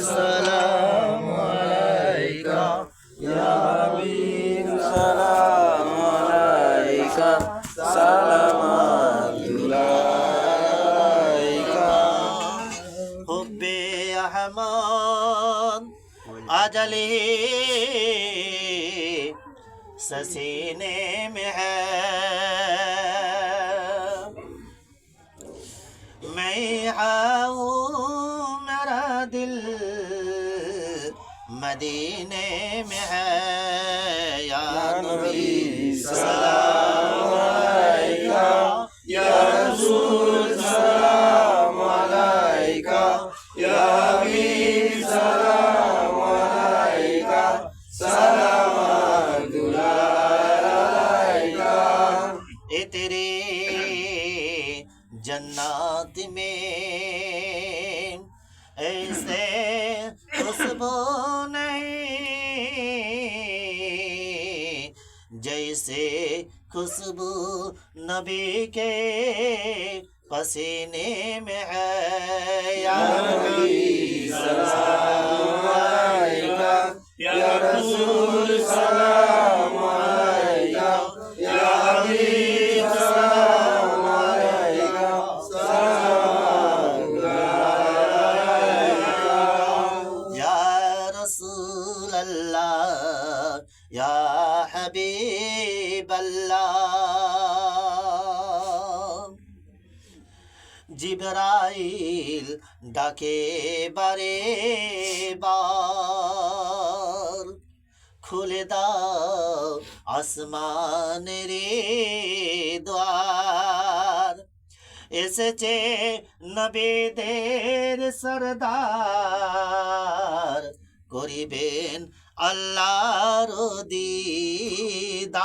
السلام عليك. يا حبيب سلام عليك. سلام عليك. حبي يا حمان عجلي. سسيني محب. ميحاو مدینے میں ہے یا نبی سلام علیکہ یا رسول سلام علیکہ یا حبیب سلام علیکہ سلام علیکہ اے تیرے جنات میں جیسے خوشبو نبی کے پسینے میں ہے۔ یا نبی سلام علیکہ یا رسول سلام علیکہ یا حبیب سلام علیکہ سلام علیکہ یا رسول اللہ۔ یا حبیب اللہ জিবরাইল ডাকে বারে বার খুলে দাও আসমানের দ্বার এসেছে নবীদের সরদার করিবেন আল্লাহর দিদার।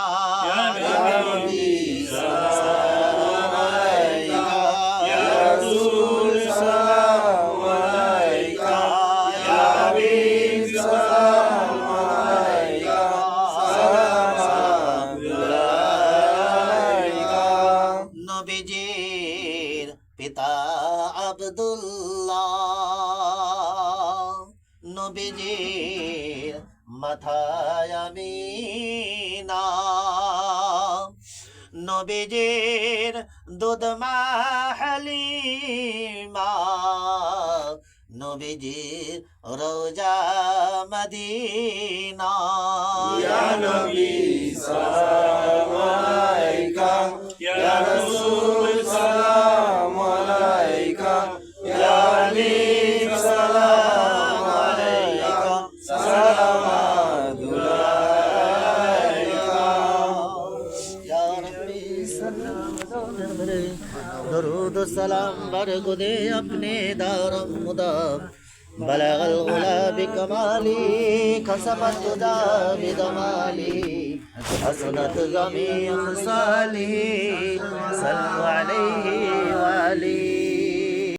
নবীজির পিতা আব্দুল্লাহ নবীজির মাথায় আমিনা নবীজির দুধ মা। হালিমা নবীজির রোজা মদিনা। درود و سلام بر گده اپنے دارم مدام بلغ الغلاب کمالی کسبت دا بدمالی حسنت جمیع صالی صلو علیه و علیه